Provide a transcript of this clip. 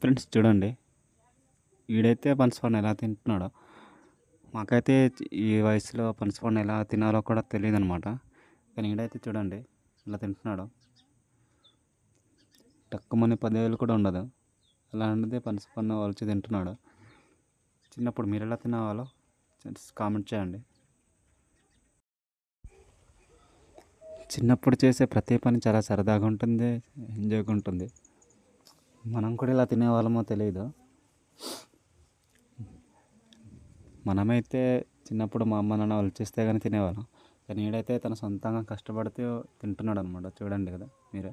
Friends చూడండి. వీడైతే పనసపండు ఎలా తింటున్నాడో. మాకైతే ఈ వయసులో పనసపండు ఎలా తినాలో కూడా తెలియదు అనమాట కానీ వీడైతే చూడండి ఎలా తింటున్నాడో. తక్కువని పదివేలు కూడా ఉండదు. అలాంటిది పనసపండు వలిచి తింటున్నాడు. చిన్నప్పుడు మీరు ఎలా తినేవాళ్ళో? కామెంట్ చేయండి. చిన్నప్పుడు చేసే ప్రతి పని చాలా సరదాగా ఉంటుంది ఎంజాయ్గా ఉంటుంది. మనం కూడా ఇలా తినేవాళ్ళమో తెలియదు మనమైతే చిన్నప్పుడు మా అమ్మ నాన్న వాళ్ళు చేస్తే కానీ తినేవాళ్ళం. కానీ వీడైతే తన సొంతంగా కష్టపడితే తింటున్నాడు అనమాట చూడండి కదా మీరే.